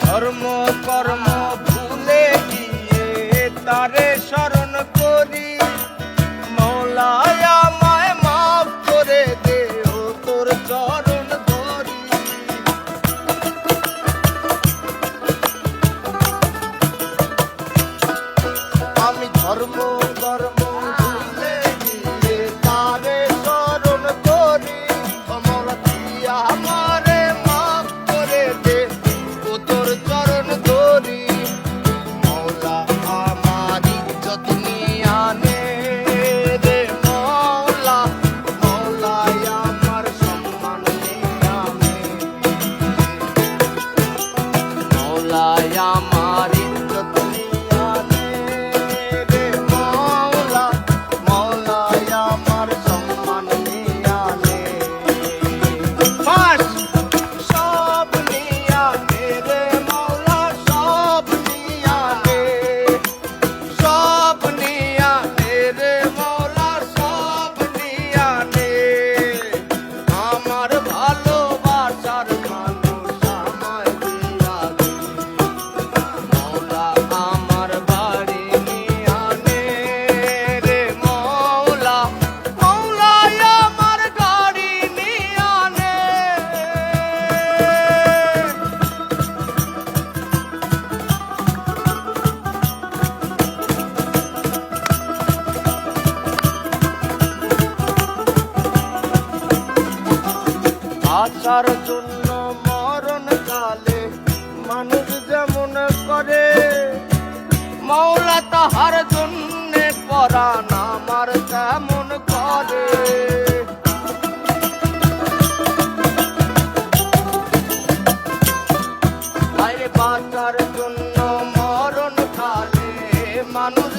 ধর্ম কর্ম বাঁচার জন্য মরণ কালে মানুষ যেমন করে মৌলা তাহার জন্য পরাণ নামার তেমন করে। বাঁচার জন্য মরণ কালে মানুষ